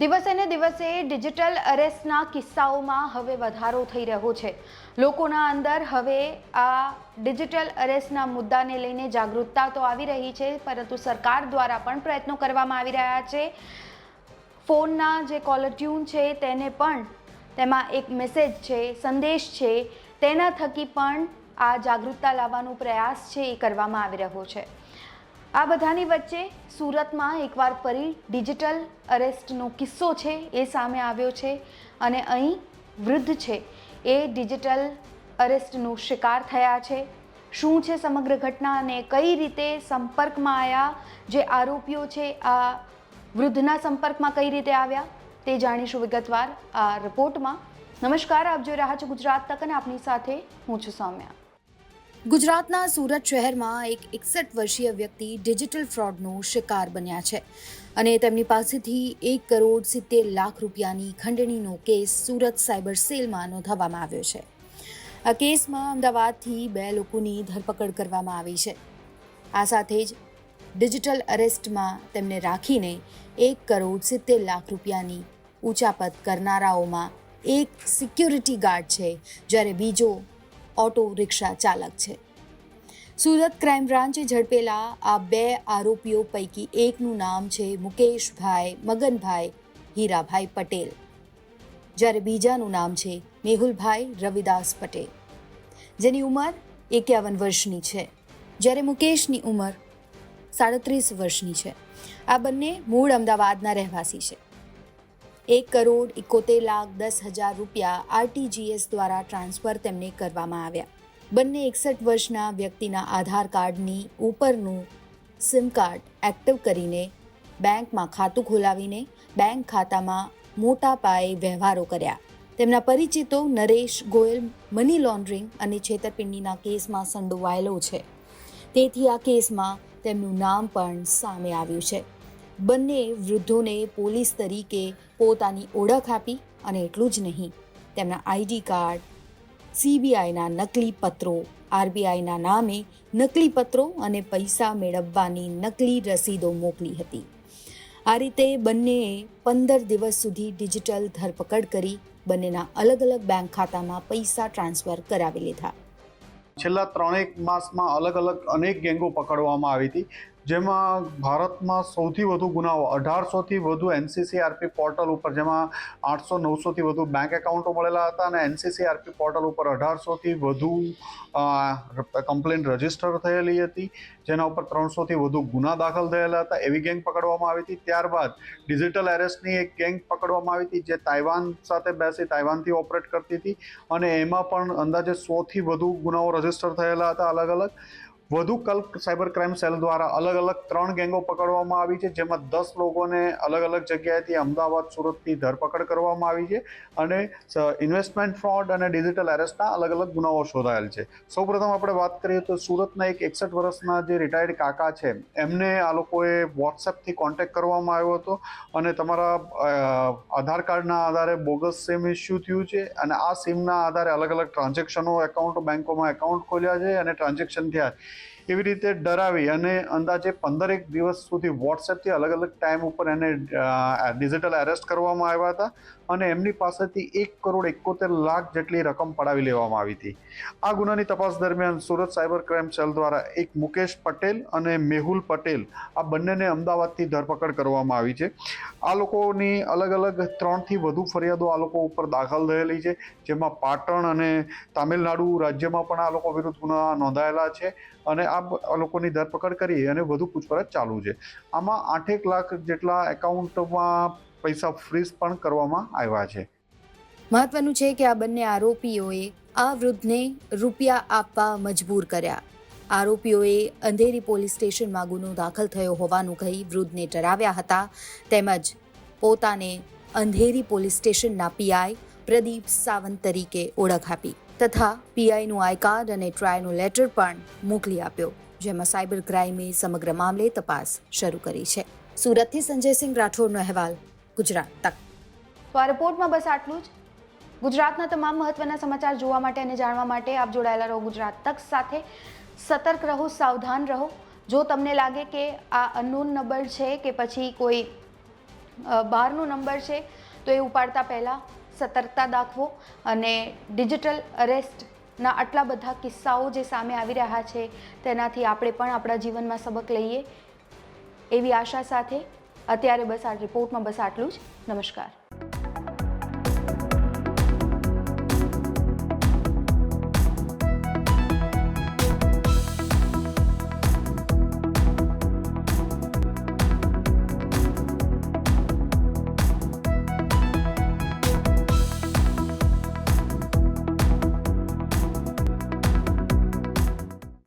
દિવસે ને દિવસે ડિજિટલ અરેસ્ટના કિસ્સાઓમાં હવે વધારો થઈ રહ્યો છે. લોકોના અંદર હવે આ ડિજિટલ અરેસ્ટના મુદ્દાને લઈને જાગૃતતા તો આવી રહી છે, પરંતુ સરકાર દ્વારા પણ પ્રયત્નો કરવામાં આવી રહ્યા છે. ફોનના જે કોલર ટ્યુન છે તેને પણ, તેમાં એક મેસેજ છે, સંદેશ છે, તેના થકી પણ આ જાગૃતતા લાવવાનો પ્રયાસ છે એ કરવામાં આવી રહ્યો છે. આ બધાની વચ્ચે સુરતમાં એકવાર ફરી ડિજિટલ અરેસ્ટનો કિસ્સો છે એ સામે આવ્યો છે અને અહીં વૃદ્ધ છે. એ ડિજિટલ અરેસ્ટનો શિકાર થયા છે. શું છે સમગ્ર ઘટના અને કઈ રીતે સંપર્કમાં આવ્યા જે આરોપીઓ છે, આ વૃદ્ધના સંપર્કમાં કઈ રીતે આવ્યા? તે જાણીશું વિગતવાર આ રિપોર્ટમાં. નમસ્કાર, આપ જોઈ રહ્યા છો ગુજરાત તક અને આપની સાથે હું છું સૌમ્યા. ગુજરાતના સુરત શહેરમાં એક એકસઠ વર્ષીય વ્યક્તિ ડિજિટલ ફ્રોડનો શિકાર બન્યા છે અને તેમની પાસેથી એક કરોડ સિત્તેર લાખ રૂપિયાની ખંડણીનો કેસ સુરત સાયબર સેલમાં નોંધાવવામાં આવ્યો છે. આ કેસમાં અમદાવાદથી બે લોકોની ધરપકડ કરવામાં આવી છે. આ સાથે જ ડિજિટલ અરેસ્ટમાં તેમને રાખીને એક કરોડ સિત્તેર લાખ રૂપિયાની ઊંચાપત કરનારાઓમાં એક સિક્યુરિટી ગાર્ડ છે, જ્યારે બીજો ઓટો રિક્ષા ચાલક છે. સુરત ક્રાઇમ બ્રાન્ચે ઝડપેલા આ બે આરોપીઓ પૈકી એકનું નામ છે મુકેશભાઈ, મગનભાઈ, હીરાભાઈ પટેલ. જ્યારે બીજાનું નામ છે મેહુલભાઈ રવિદાસ પટેલ. જેની ઉંમર એકાવન વર્ષની છે. જ્યારે મુકેશની ઉંમર સાડત્રીસ વર્ષની છે. આ બંને મૂળ અમદાવાદના રહેવાસી છે. એક કરોડ એકોતેર લાખ દસ હજાર રૂપિયા આરટીજીએસ દ્વારા ટ્રાન્સફર તેમને કરવામાં આવ્યા. બંને એકસઠ વર્ષના વ્યક્તિના આધાર કાર્ડની ઉપરનું સિમ કાર્ડ એક્ટિવ કરીને બેંકમાં ખાતું ખોલાવીને બેંક ખાતામાં મોટા પાયે વ્યવહારો કર્યા. તેમના પરિચિતો નરેશ ગોયલ, મની લોન્ડરિંગ અને છેતરપિંડીના કેસમાં સંડોવાયેલો છે. તેથી આ કેસમાં તેમનું નામ પણ સામે આવ્યું છે. બંને વૃદ્ધોને પોલીસ તરીકે પોતાની ઓળખ આપી અને એટલું જ નહીં, તેમના આઈડી કાર્ડ સીબીઆઈના નકલી પત્રો, આરબીઆઈના નામે નકલી પત્રો અને પૈસા મેળવવાની નકલી રસીદો મોકલી હતી. આ રીતે બંનેએ પંદર દિવસ સુધી ડિજિટલ ધરપકડ કરી બંનેના અલગ અલગ બેંક ખાતામાં પૈસા ટ્રાન્સફર કરાવી લીધા. છેલ્લા ત્રણેક માસમાં અલગ અલગ અનેક ગેંગો પકડવામાં આવી હતી. જેમાં ભારતમાં સૌથી વધુ ગુનાઓ, અઢારસોથી વધુ એનસીસીઆરપી પોર્ટલ ઉપર, જેમાં આઠસો નવસોથી વધુ બેંક એકાઉન્ટો મળેલા હતા અને એનસીસીઆરપી પોર્ટલ ઉપર અઢારસોથી વધુ કમ્પ્લેન રજિસ્ટર થયેલી હતી. જેના ઉપર ત્રણસોથી વધુ ગુના દાખલ થયેલા હતા. એવી ગેંગ પકડવામાં આવી હતી. ત્યારબાદ ડિજિટલ એરેસ્ટની એક ગેંગ પકડવામાં આવી હતી, જે તાઇવાન સાથે બેસી તાઇવાનથી ઓપરેટ કરતી હતી. અને એમાં પણ અંદાજે સોથી વધુ ગુનાઓ રજિસ્ટર થયેલા હતા અલગ અલગ વધુ કલ્પ સાયબર ક્રાઇમ સેલ દ્વારા અલગ અલગ ત્રણ ગેંગો પકડવામાં આવી છે, જેમાં દસ લોકોને અલગ અલગ જગ્યાએથી અમદાવાદ, સુરતની ધરપકડ કરવામાં આવી છે અને ઇન્વેસ્ટમેન્ટ ફ્રોડ અને ડિજિટલ એરેસ્ટના અલગ અલગ ગુનાઓ શોધાયેલ છે. સૌપ્રથમ આપણે વાત કરીએ તો સુરતના એક એકસઠ વર્ષના જે રિટાયર્ડ કાકા છે, એમને આ લોકોએ વોટ્સએપથી કોન્ટેક્ટ કરવામાં આવ્યો હતો અને તમારા આધાર કાર્ડના આધારે બોગસ સિમ ઇસ્યુ થયું છે અને આ સિમના આધારે અલગ અલગ ટ્રાન્ઝેક્શનો એકાઉન્ટ બેંકોમાં એકાઉન્ટ ખોલ્યા છે અને ટ્રાન્ઝેક્શન થયા એવી રીતે ડરાવી અને અંદાજે પંદરેક દિવસ સુધી વોટ્સએપથી અલગ અલગ ટાઈમ ઉપર એને ડિજિટલ એરેસ્ટ કરવામાં આવ્યા હતા અને એમની પાસેથી એક કરોડ એકોતેર લાખ જેટલી રકમ પડાવી લેવામાં આવી હતી. આ ગુનાની તપાસ દરમિયાન સુરત સાયબર ક્રાઇમ સેલ દ્વારા એક મુકેશ પટેલ અને મેહુલ પટેલ, આ બંનેને અમદાવાદથી ધરપકડ કરવામાં આવી છે. આ લોકોની અલગ અલગ ત્રણથી વધુ ફરિયાદો આ લોકો ઉપર દાખલ થયેલી છે. જેમાં પાટણ અને તામિલનાડુ રાજ્યમાં પણ આ લોકો વિરુદ્ધ ગુના નોંધાયેલા છે. અને આ લોકોની ધરપકડ કરી અને વધુ પૂછપરછ ચાલુ છે. આમાં આઠેક લાખ જેટલા એકાઉન્ટમાં પૈસા ફ્રીઝ પણ કરવામાં આવ્યા છે. મહત્વનું છે કે આ બંને આરોપીઓએ આ વૃદ્ધને રૂપિયા આપવા મજબૂર કર્યા. આરોપીઓએ અંધેરી પોલીસ સ્ટેશનમાં ગુનો દાખલ થયો હોવાનું કહી વૃદ્ધને ડરાવ્યા હતા. તેમજ પોતાને અંધેરી પોલીસ સ્ટેશનના પીઆઈ પ્રદીપ સાવંત તરીકે ઓળખ આપી તથા પીઆઈનું આઈ કાર્ડ અને ટ્રાયનો લેટર પણ મોકલી આપ્યો, જેમાં સાયબર ક્રાઇમે સમગ્ર મામલે તપાસ શરૂ કરી છે. સુરતથી સંજયસિંહ રાઠોડનો અહેવાલ, ગુજરાત તક. તો આ રિપોર્ટમાં બસ આટલું જ. ગુજરાતના તમામ મહત્વના સમાચાર જોવા માટે અને જાણવા માટે આપ જોડાયેલા રહો ગુજરાત તક સાથે. સતર્ક રહો, સાવધાન રહો. જો તમને લાગે કે આ અનનોન નંબર છે કે પછી કોઈ બહારનો નંબર છે, તો એ ઉપાડતા પહેલાં સતર્કતા દાખવો અને ડિજિટલ અરેસ્ટના આટલા બધા કિસ્સાઓ જે સામે આવી રહ્યા છે, તેનાથી આપણે પણ આપણા જીવનમાં સબક લઈએ એવી આશા સાથે અત્યારે બસ આ રિપોર્ટમાં બસ આટલું જ. નમસ્કાર.